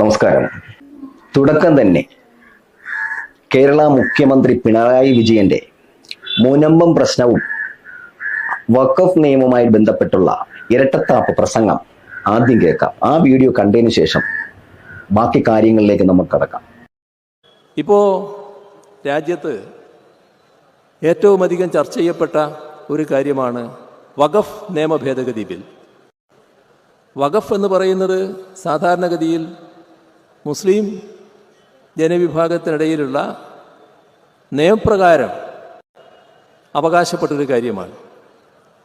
നമസ്കാരം. തുടക്കം തന്നെ. കേരള മുഖ്യമന്ത്രി പിണറായി വിജയന്റെ മുനമ്പം പ്രശ്നവും വഖഫ് നിയമവുമായി ബന്ധപ്പെട്ടുള്ള ഇരട്ടത്താപ്പ് പ്രസംഗം ആദ്യം കേൾക്കാം. ആ വീഡിയോ കണ്ടതിന് ശേഷം ബാക്കി കാര്യങ്ങളിലേക്ക് നമുക്ക് കടക്കാം. ഇപ്പോ രാജ്യത്ത് ഏറ്റവും അധികം ചർച്ച ചെയ്യപ്പെട്ട ഒരു കാര്യമാണ് വഖഫ് നിയമ ഭേദഗതി ബിൽ. വഖഫ് എന്ന് പറയുന്നത് സാധാരണഗതിയിൽ മുസ്ലിം ജനവിഭാഗത്തിനിടയിലുള്ള നിയമപ്രകാരം അവകാശപ്പെട്ടൊരു കാര്യമാണ്.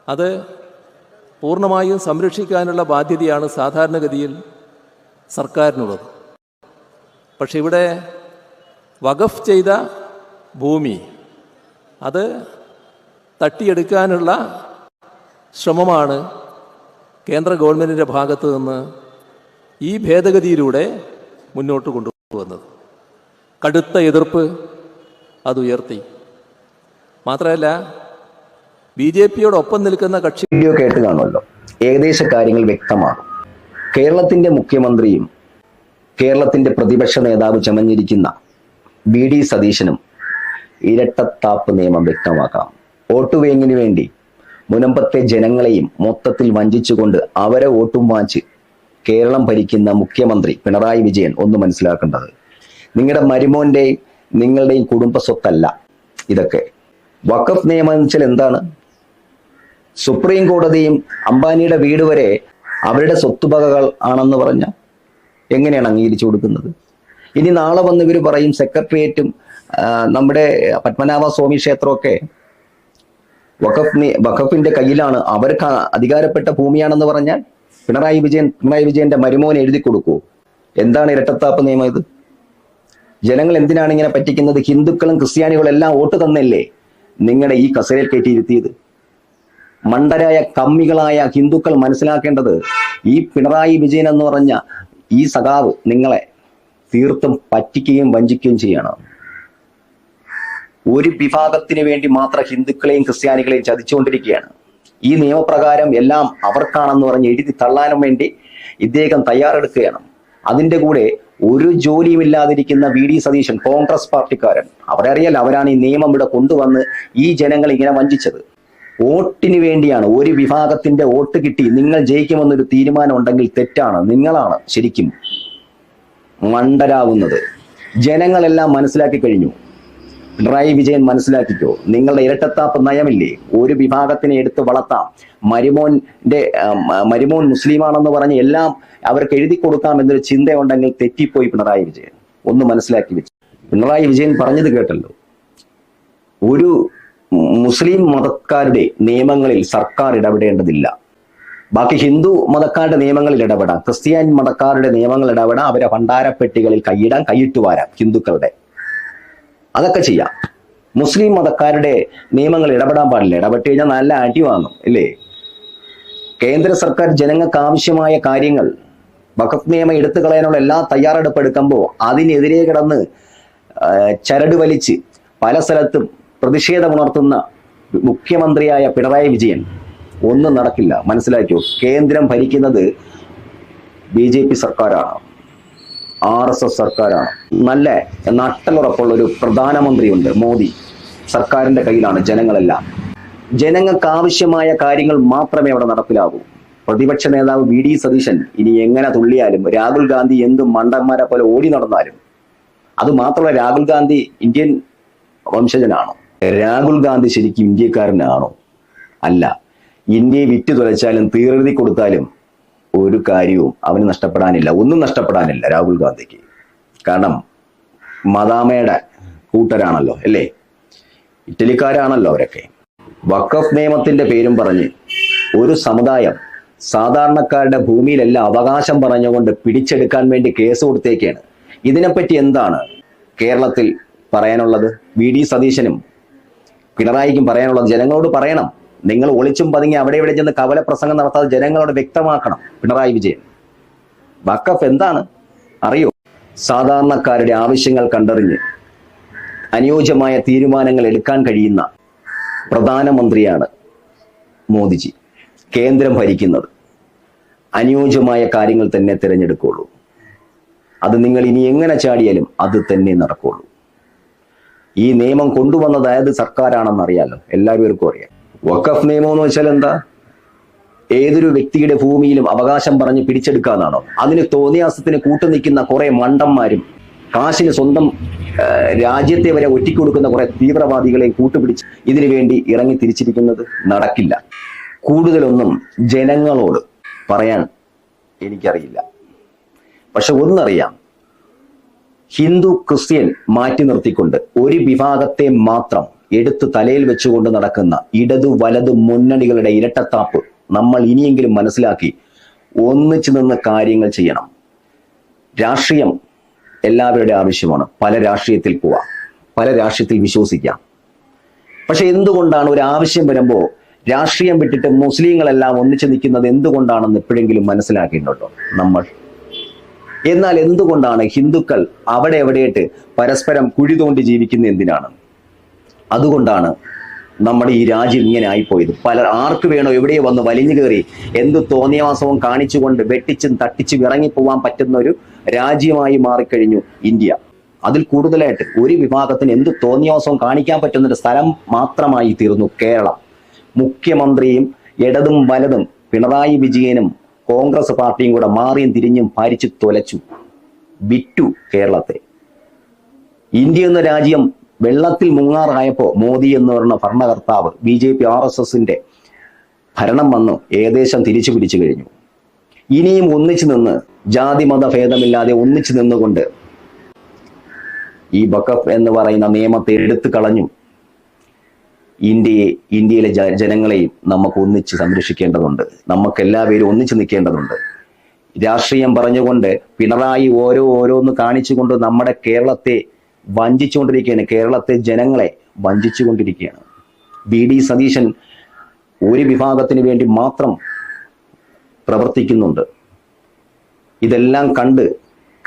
അത് പൂർണമായും സംരക്ഷിക്കാനുള്ള ബാധ്യതയാണ് സാധാരണഗതിയിൽ സർക്കാരിനുള്ളത്. പക്ഷെ ഇവിടെ വഖഫ് ചെയ്ത ഭൂമി അത് തട്ടിയെടുക്കാനുള്ള ശ്രമമാണ് കേന്ദ്ര ഗവൺമെന്റിന്റെ ഭാഗത്തു നിന്ന് ഈ ഭേദഗതിയിലൂടെ മുന്നോട്ട് കൊണ്ടുവന്നത്. കടുത്ത എതിർപ്പ് അത് ഉയർത്തി. മാത്രമല്ല ബി ജെ പിയോടൊപ്പം നിൽക്കുന്ന കക്ഷി വീഡിയോ കേട്ട് കാണുമല്ലോ. ഏകദേശ കാര്യങ്ങൾ വ്യക്തമാണ് കേരളത്തിന്റെ മുഖ്യമന്ത്രിയും കേരളത്തിന്റെ പ്രതിപക്ഷ നേതാവ് ചമഞ്ഞിരിക്കുന്ന വി ഡി സതീശനും ഇരട്ടത്താപ്പ് നിയമം വ്യക്തമാക്കാം. വോട്ട് വേങ്ങിന് വേണ്ടി മുനമ്പത്തെ ജനങ്ങളെയും മൊത്തത്തിൽ വഞ്ചിച്ചുകൊണ്ട് അവരെ വോട്ടും വാങ്ങിച്ച് കേരളം ഭരിക്കുന്ന മുഖ്യമന്ത്രി പിണറായി വിജയൻ ഒന്ന് മനസ്സിലാക്കേണ്ടത്. നിങ്ങളുടെ മരുമോന്റെയും നിങ്ങളുടെയും കുടുംബ സ്വത്തല്ല ഇതൊക്കെ. വഖഫ് നിയമം വെച്ചാൽ എന്താണ്? സുപ്രീം കോടതിയും അംബാനിയുടെ വീട് വരെ അവരുടെ സ്വത്തുവകകൾ ആണെന്ന് പറഞ്ഞ എങ്ങനെയാണ് അംഗീകരിച്ചു കൊടുക്കുന്നത്? ഇനി നാളെ വന്ന് ഇവർ പറയും സെക്രട്ടേറിയറ്റും നമ്മുടെ പത്മനാഭ സ്വാമി ക്ഷേത്രമൊക്കെ വഖഫ് വഖഫിന്റെ കയ്യിലാണ്. അവർക്ക് അധികാരപ്പെട്ട ഭൂമിയാണെന്ന് പറഞ്ഞാൽ പിണറായി വിജയൻ പിണറായി വിജയന്റെ മരുമോൻ എഴുതി കൊടുക്കൂ. എന്താണ് ഇരട്ടത്താപ്പ് നിയമം ഇത്? ജനങ്ങൾ എന്തിനാണ് ഇങ്ങനെ പറ്റിക്കുന്നത്? ഹിന്ദുക്കളും ക്രിസ്ത്യാനികളും എല്ലാം വോട്ട് തന്നല്ലേ നിങ്ങളുടെ ഈ കസേരയിൽ കയറ്റിയിരുത്തിയത് മണ്ടരായ കമ്മികളായ ഹിന്ദുക്കൾ മനസ്സിലാക്കേണ്ടത് ഈ പിണറായി വിജയൻ എന്ന് പറഞ്ഞ ഈ സഖാവ് നിങ്ങളെ തീർത്തും പറ്റിക്കുകയും വഞ്ചിക്കുകയും ചെയ്യണം. ഒരു വിഭാഗത്തിന് വേണ്ടി മാത്രം ഹിന്ദുക്കളെയും ക്രിസ്ത്യാനികളെയും ചതിച്ചുകൊണ്ടിരിക്കുകയാണ്. ഈ നിയമപ്രകാരം എല്ലാം അവർക്കാണെന്ന് പറഞ്ഞ് എഴുതി തള്ളാനും വേണ്ടി ഇദ്ദേഹം തയ്യാറെടുക്കുകയാണ്. അതിന്റെ കൂടെ ഒരു ജോലിയും ഇല്ലാതിരിക്കുന്ന വി ഡി സതീശൻ കോൺഗ്രസ് പാർട്ടിക്കാരൻ. അവരെ അറിയാലോ അവരാണ് ഈ നിയമം ഇവിടെ കൊണ്ടുവന്ന് ഈ ജനങ്ങൾ ഇങ്ങനെ വഞ്ചിച്ചത്. വോട്ടിന് വേണ്ടിയാണ് ഒരു വിഭാഗത്തിന്റെ വോട്ട് കിട്ടി. നിങ്ങൾ ജയിക്കുമെന്നൊരു തീരുമാനം ഉണ്ടെങ്കിൽ തെറ്റാണ്. നിങ്ങളാണ് ശരിക്കും മണ്ടരാകുന്നത്. ജനങ്ങളെല്ലാം മനസ്സിലാക്കി കഴിഞ്ഞു. പിണറായി വിജയൻ മനസ്സിലാക്കിക്കോ നിങ്ങളുടെ ഇരട്ടത്താപ്പ് നയമില്ലേ? ഒരു വിഭാഗത്തിനെ എടുത്ത് വളർത്താം. മരുമോന്റെ മരുമോൻ മുസ്ലിമാണെന്ന് പറഞ്ഞ് എല്ലാം അവർക്ക് എഴുതി കൊടുക്കാം എന്നൊരു ചിന്തയുണ്ടെങ്കിൽ തെറ്റിപ്പോയി പിണറായി വിജയൻ. ഒന്ന് മനസ്സിലാക്കി വെച്ചു. പിണറായി വിജയൻ പറഞ്ഞത് കേട്ടല്ലോ. ഒരു മുസ്ലിം മതക്കാരുടെ നിയമങ്ങളിൽ സർക്കാർ ഇടപെടേണ്ടതില്ല. ബാക്കി ഹിന്ദു മതക്കാരുടെ നിയമങ്ങളിൽ ഇടപെടാം. ക്രിസ്ത്യാനി മതക്കാരുടെ നിയമങ്ങൾ ഇടപെടാം. അവരെ ഭണ്ഡാരപ്പെട്ടികളിൽ കൈയിടാം കൈയിട്ട് വരാം ഹിന്ദുക്കളുടെ. അതൊക്കെ ചെയ്യാം. മുസ്ലിം മതക്കാരുടെ നിയമങ്ങൾ ഇടപെടാൻ പാടില്ല. ഇടപെട്ട് കഴിഞ്ഞാൽ നല്ല അടി വാങ്ങും ഇല്ലേ? കേന്ദ്ര സർക്കാർ ജനങ്ങൾക്ക് ആവശ്യമായ കാര്യങ്ങൾ വഖഫ് നിയമം എടുത്തു കളയാനുള്ള എല്ലാ തയ്യാറെടുപ്പ് എടുക്കുമ്പോൾ അതിനെതിരെ കിടന്ന് ചരട് വലിച്ച് പല സ്ഥലത്തും പ്രതിഷേധമുണർത്തുന്ന മുഖ്യമന്ത്രിയായ പിണറായി വിജയൻ. ഒന്നും നടക്കില്ല. മനസ്സിലാക്കിയോ? കേന്ദ്രം ഭരിക്കുന്നത് ബി സർക്കാരാണ്. ആർ എസ് എസ് സർക്കാരാണ്. നല്ല നട്ടലുറപ്പുള്ള ഒരു പ്രധാനമന്ത്രിയുണ്ട് മോദി. സർക്കാരിന്റെ കയ്യിലാണ് ജനങ്ങളെല്ലാം. ജനങ്ങൾക്ക് ആവശ്യമായ കാര്യങ്ങൾ മാത്രമേ അവിടെ നടപ്പിലാകൂ. പ്രതിപക്ഷ നേതാവ് വി ഡി സതീശൻ ഇനി എങ്ങനെ തുള്ളിയാലും രാഹുൽ ഗാന്ധി എന്ത് മണ്ടന്മാരെ പോലെ ഓടി നടന്നാലും അത് മാത്രമല്ല രാഹുൽ ഗാന്ധി ഇന്ത്യൻ വംശജനാണോ. രാഹുൽ ഗാന്ധി ശരിക്കും ഇന്ത്യക്കാരനാണോ? അല്ല. ഇന്ത്യയെ വിറ്റു തുലച്ചാലും തീർതി കൊടുത്താലും ഒരു കാര്യവും അവന് നഷ്ടപ്പെടാനില്ല ഒന്നും നഷ്ടപ്പെടാനില്ല രാഹുൽ ഗാന്ധിക്ക്. കാരണം മദാമയുടെ കൂട്ടരാണല്ലോ അല്ലേ? ഇറ്റലിക്കാരാണല്ലോ അവരൊക്കെ. വഖഫ് നിയമത്തിന്റെ പേരും പറഞ്ഞ് ഒരു സമുദായം സാധാരണക്കാരുടെ ഭൂമിയിലെല്ലാം അവകാശം പറഞ്ഞുകൊണ്ട് പിടിച്ചെടുക്കാൻ വേണ്ടി കേസ് കൊടുത്തേക്കാണ്. ഇതിനെപ്പറ്റി എന്താണ് കേരളത്തിൽ പറയാനുള്ളത്? വി. ഡി. സതീശനും പിണറായിക്കും പറയാനുള്ളത്? ജനങ്ങളോട് പറയണം. നിങ്ങൾ ഒളിച്ചും പതുങ്ങി അവിടെ ഇവിടെ ചെന്ന് കവല പ്രസംഗം നടത്താതെ ജനങ്ങളോട് വ്യക്തമാക്കണം. പിണറായി വിജയൻ. വക്കഫ് എന്താണ്? അറിയോ? സാധാരണക്കാരുടെ ആവശ്യങ്ങൾ കണ്ടറിഞ്ഞ് അനുയോജ്യമായ തീരുമാനങ്ങൾ എടുക്കാൻ കഴിയുന്ന പ്രധാനമന്ത്രിയാണ് മോദിജി. കേന്ദ്രം ഭരിക്കുന്നത്. അനുയോജ്യമായ കാര്യങ്ങൾ തന്നെ തിരഞ്ഞെടുക്കുള്ളൂ അത് നിങ്ങൾ ഇനി എങ്ങനെ ചാടിയാലും അത് തന്നെ നടക്കുള്ളൂ ഈ നിയമം കൊണ്ടുവന്നത് ഏത് സർക്കാരാണെന്ന് അറിയാലോ. എല്ലാവർക്കും അറിയാം. വഖഫ് നിയമം എന്ന് വെച്ചാൽ എന്താ? ഏതൊരു വ്യക്തിയുടെ ഭൂമിയിലും അവകാശം പറഞ്ഞ് പിടിച്ചെടുക്കാന്നാണോ. അതിന് തോന്നിയാസത്തിന് കൂട്ടുനിൽക്കുന്ന കുറെ മണ്ടന്മാരും കാശിന് സ്വന്തം രാജ്യത്തെ വരെ ഒറ്റിക്കൊടുക്കുന്ന കുറെ തീവ്രവാദികളെയും കൂട്ടുപിടിച്ച് ഇതിനു വേണ്ടി ഇറങ്ങി തിരിച്ചിരിക്കുന്നത് നടക്കില്ല. കൂടുതലൊന്നും ജനങ്ങളോട് പറയാൻ എനിക്കറിയില്ല. പക്ഷെ ഒന്നറിയാം ഹിന്ദു ക്രിസ്ത്യൻ മാറ്റി നിർത്തിക്കൊണ്ട് ഒരു വിഭാഗത്തെ മാത്രം എടുത്ത് തലയിൽ വെച്ചുകൊണ്ട് നടക്കുന്ന ഇടതു വലതു മുന്നണികളുടെ ഇരട്ടത്താപ്പ് നമ്മൾ ഇനിയെങ്കിലും മനസ്സിലാക്കി ഒന്നിച്ചു നിന്ന് കാര്യങ്ങൾ ചെയ്യണം. രാഷ്ട്രീയം എല്ലാവരുടെ ആവശ്യമാണ്. പല രാഷ്ട്രീയത്തിൽ പോവാം. പല രാഷ്ട്രീയത്തിൽ വിശ്വസിക്കാം. പക്ഷെ എന്തുകൊണ്ടാണ് ഒരു ആവശ്യം വരുമ്പോൾ രാഷ്ട്രീയം വിട്ടിട്ട് മുസ്ലിങ്ങളെല്ലാം ഒന്നിച്ചു നിൽക്കുന്നത് എന്തുകൊണ്ടാണെന്ന് എപ്പോഴെങ്കിലും മനസ്സിലാക്കിയിട്ടുണ്ടോ നമ്മൾ. എന്നാൽ എന്തുകൊണ്ടാണ് ഹിന്ദുക്കൾ അവിടെ എവിടെയായിട്ട് പരസ്പരം കുഴി തോണ്ടി ജീവിക്കുന്ന എന്തിനാണ്? അതുകൊണ്ടാണ് നമ്മുടെ ഈ രാജ്യം ഇങ്ങനെ ആയിപ്പോയത്. പല ആർക്ക് വേണോ എവിടെയോ വന്ന് വലിഞ്ഞു കയറി എന്ത് തോന്നിയവാസവും കാണിച്ചുകൊണ്ട് വെട്ടിച്ചും തട്ടിച്ചും ഇറങ്ങിപ്പോവാൻ പറ്റുന്ന ഒരു രാജ്യമായി മാറിക്കഴിഞ്ഞു ഇന്ത്യ. അതിൽ കൂടുതലായിട്ട് ഒരു വിഭാഗത്തിന് എന്ത് തോന്നിയവാസവും കാണിക്കാൻ പറ്റുന്ന ഒരു സ്ഥലം മാത്രമായി തീർന്നു കേരളം. മുഖ്യമന്ത്രിയും ഇടതും വലതും പിണറായി വിജയനും കോൺഗ്രസ് പാർട്ടിയും കൂടെ മാറിയും തിരിഞ്ഞും ഭരിച്ചു തൊലച്ചു. വിറ്റു കേരളത്തെ. ഇന്ത്യ എന്ന രാജ്യം വെള്ളത്തിൽ മുങ്ങാറായപ്പോ മോദി എന്ന് പറയുന്ന ഭരണകർത്താവ് B J P R S എസിന്റെ ഭരണം വന്നു. ഏകദേശം തിരിച്ചു പിടിച്ചു കഴിഞ്ഞു. ഇനിയും ഒന്നിച്ചു നിന്ന് ജാതി മത ഭേദമില്ലാതെ ഒന്നിച്ചു നിന്നുകൊണ്ട് ഈ ബക്കഫ് എന്ന് പറയുന്ന നിയമത്തെ എടുത്തു കളഞ്ഞു. ഇന്ത്യയെ ഇന്ത്യയിലെ ജനങ്ങളെയും നമുക്ക് ഒന്നിച്ച് സംരക്ഷിക്കേണ്ടതുണ്ട്. നമുക്ക് എല്ലാവരും ഒന്നിച്ചു നിൽക്കേണ്ടതുണ്ട്. രാഷ്ട്രീയം പറഞ്ഞുകൊണ്ട് പിണറായി ഓരോ ഓരോന്ന് കാണിച്ചുകൊണ്ട് നമ്മുടെ കേരളത്തെ വഞ്ചിച്ചുകൊണ്ടിരിക്കുകയാണ്. കേരളത്തെ ജനങ്ങളെ വഞ്ചിച്ചുകൊണ്ടിരിക്കുകയാണ്. ബി ഡി സതീശൻ ഒരു വിഭാഗത്തിന് വേണ്ടി മാത്രം പ്രവർത്തിക്കുന്നുണ്ട്. ഇതെല്ലാം കണ്ട്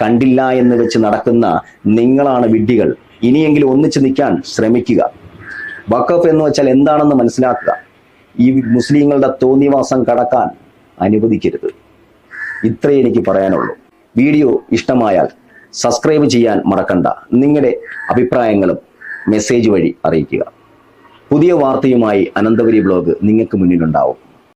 കണ്ടില്ല എന്ന് വെച്ച് നടക്കുന്ന നിങ്ങളാണ് വിഡ്ഢികൾ. ഇനിയെങ്കിലും ഒന്നിച്ചു നിൽക്കാൻ ശ്രമിക്കുക. വഖഫ് എന്ന് വെച്ചാൽ എന്താണെന്ന് മനസ്സിലാക്കുക. ഈ മുസ്ലിങ്ങളുടെ തോന്നിവാസം കടക്കാൻ അനുവദിക്കരുത്. ഇത്രയേ എനിക്ക് പറയാനുള്ളൂ. വീഡിയോ ഇഷ്ടമായാൽ സബ്സ്ക്രൈബ് ചെയ്യാൻ മറക്കണ്ട. നിങ്ങളുടെ അഭിപ്രായങ്ങളും മെസ്സേജ് വഴി അറിയിക്കുക. പുതിയ വാർത്തയുമായി അനന്തപുരി ബ്ലോഗ് നിങ്ങൾക്ക് മുന്നിലുണ്ടാവും.